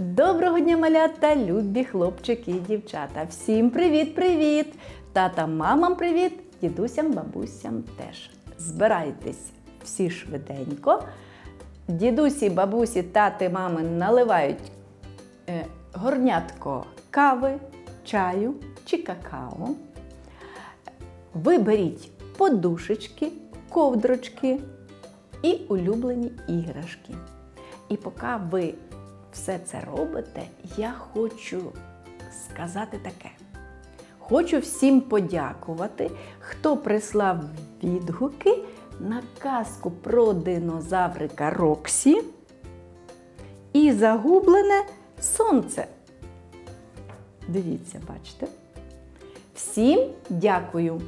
Доброго дня, малята, любі хлопчики і дівчата. Всім привіт-привіт! Тата, мамам привіт, дідусям, бабусям теж. Збирайтесь всі швиденько. Дідусі, бабусі, тати, мами наливають е, горнятко кави, чаю чи какао. Виберіть подушечки, ковдрочки і улюблені іграшки. І поки ви все це робите, я хочу сказати таке. Хочу всім подякувати, хто прислав відгуки на казку про динозаврика Роксі і загублене сонце. Дивіться, бачите? Всім дякую!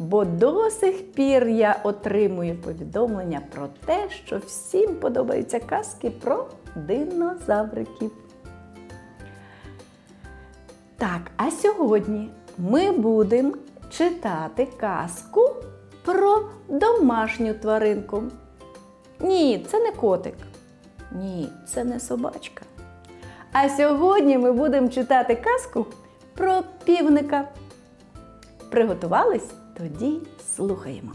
Бо до сих пір я отримую повідомлення про те, що всім подобаються казки про динозавриків. Так, а сьогодні ми будемо читати казку про домашню тваринку. Ні, це не котик. Ні, це не собачка. А сьогодні ми будемо читати казку про півника. Приготувались? Тоді слухаємо.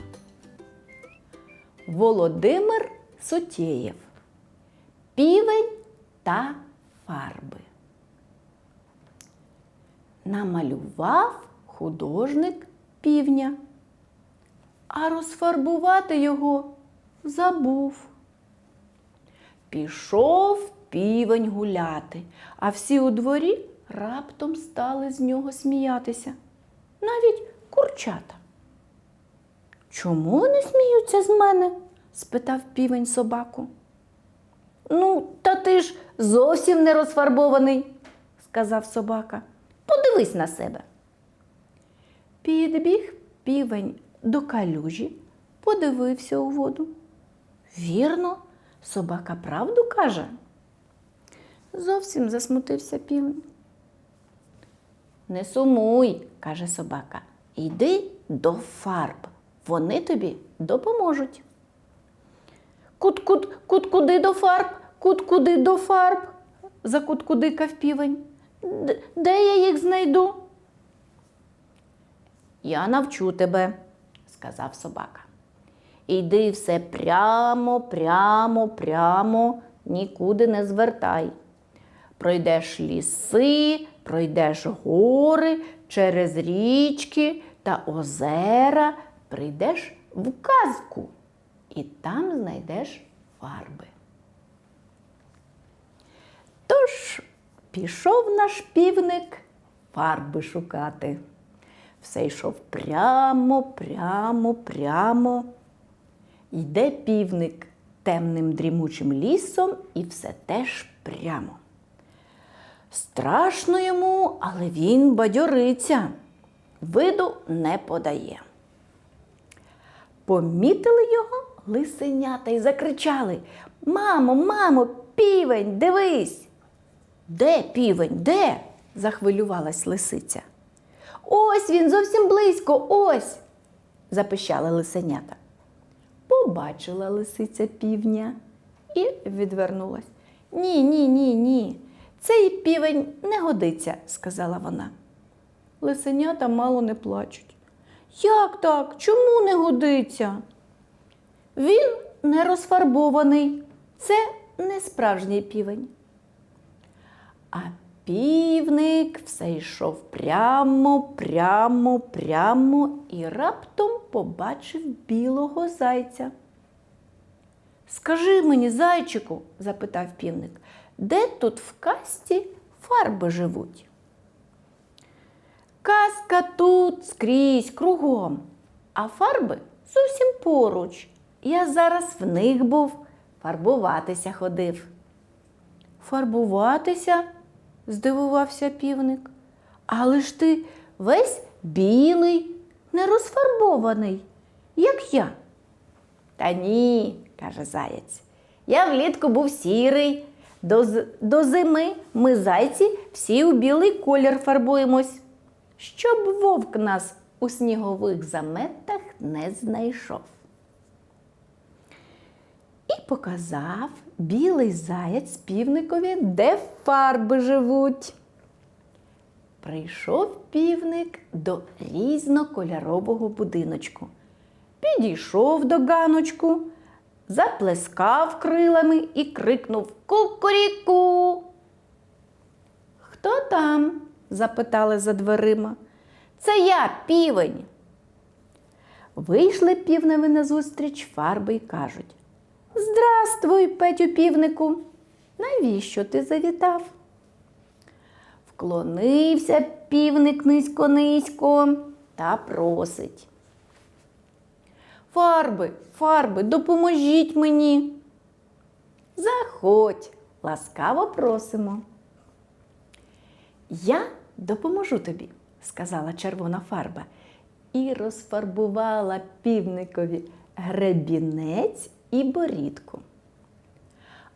Володимир Сутєєв. Півень та фарби. Намалював художник півня, а розфарбувати його забув. Пішов півень гуляти, а всі у дворі раптом стали з нього сміятися. Навіть курчата. Чому вони сміються з мене? спитав півень собаку. Ну, та ти ж зовсім не розфарбований, сказав собака. Подивись на себе. Підбіг півень до калюжі, подивився у воду. Вірно, собака правду каже. Зовсім засмутився півень. Не сумуй, каже собака, йди до фарб. Вони тобі допоможуть. Кут-кут, кут-куди до фарб, кут-куди до фарб, закуткудикав півень. Де я їх знайду? Я навчу тебе, сказав собака. Іди все прямо, прямо, прямо, нікуди не звертай. Пройдеш ліси, пройдеш гори, через річки та озера, прийдеш в казку і там знайдеш фарби. Тож пішов наш півник фарби шукати. Все йшов прямо, прямо, прямо. Йде півник темним дрімучим лісом і все теж прямо. Страшно йому, але він бадьориться, виду не подає. Помітили його лисенята і закричали Мамо, мамо, півень, дивись. Де півень? Де? захвилювалась лисиця. Ось він зовсім близько, ось. запищали лисенята. Побачила лисиця півня і відвернулась. Ні, ні, ні, ні. Цей півень не годиться, сказала вона. Лисенята мало не плачуть. Як так? Чому не годиться? Він не розфарбований. Це не справжній півень. А півник все йшов прямо, прямо, прямо і раптом побачив білого зайця. Скажи мені, зайчику, запитав півник, де тут в касті фарби живуть? Казка тут скрізь кругом, а фарби зовсім поруч. Я зараз в них був, фарбуватися ходив. Фарбуватися? здивувався півник. Але ж ти весь білий, не розфарбований, як я. Та ні, каже заєць. Я влітку був сірий. До, до зими ми зайці всі у білий колір фарбуємось, щоб вовк нас у снігових заметах не знайшов. І показав білий заяць півникові, де фарби живуть. Прийшов півник до різнокольорового будиночку. Підійшов до ганочку, заплескав крилами і крикнув Кукуріку. Хто там? Запитали за дверима. Це я, півень. Вийшли півневі назустріч фарби й кажуть Здравствуй, Петю півнику. Навіщо ти завітав? Вклонився півник низько-низько та просить. Фарби, фарби, допоможіть мені. Заходь, ласкаво просимо. Я допоможу тобі, сказала червона фарба і розфарбувала півникові гребінець і борідку.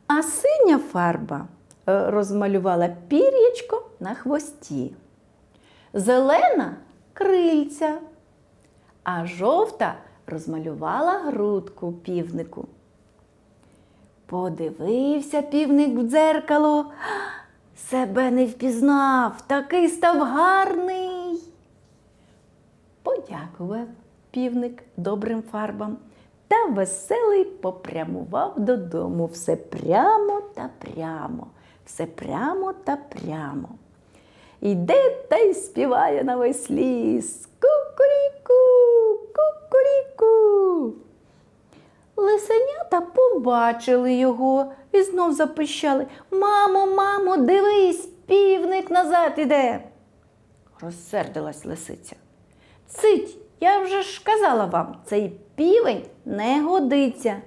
А синя фарба е, розмалювала пір'ячко на хвості, зелена крильця, а жовта розмалювала грудку півнику. Подивився півник в дзеркало, себе не впізнав, такий став гарний. Подякував півник добрим фарбам та веселий попрямував додому. Все прямо та прямо, все прямо та прямо. Йде та й співає на весь ліс. Кукуріку, кукуріку. Лисенята побачили його і знов запищали Мамо, мамо, дивись, півник назад іде. Розсердилась лисиця. Цить, я вже ж казала вам, цей півень не годиться.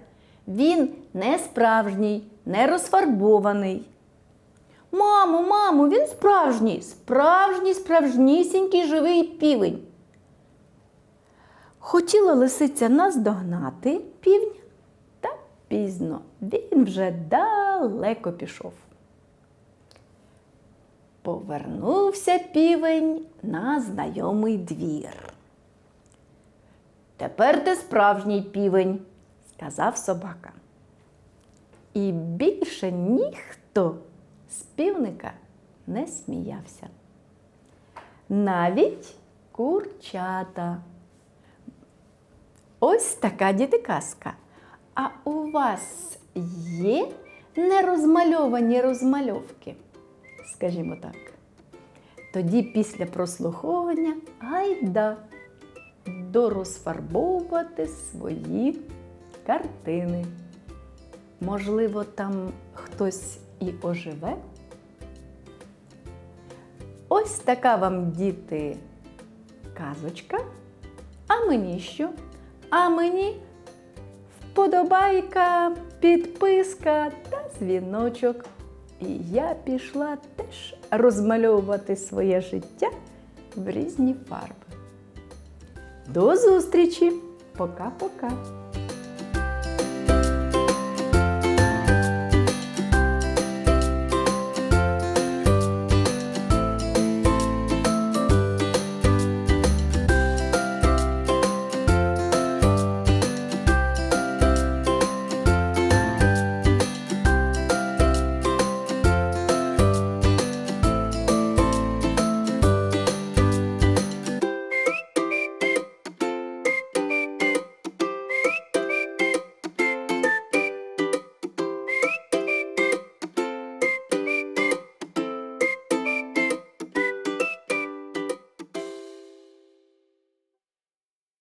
Він не справжній, не розфарбований. Мамо, мамо, він справжній, справжній, справжнісінький живий півень. Хотіла лисиця наздогнати півня, пізно він вже далеко пішов. Повернувся півень на знайомий двір. Тепер ти справжній півень, сказав собака. І більше ніхто з півника не сміявся. Навіть курчата. Ось така дітиказка. А у вас є нерозмальовані розмальовки? Скажімо так. Тоді після прослуховування гайда дорозфарбовувати свої картини. Можливо, там хтось і оживе. Ось така вам, діти, казочка. А мені що? А мені вподобайка, підписка та дзвіночок. І я пішла теж розмальовувати своє життя в різні фарби. До зустрічі! Пока-пока!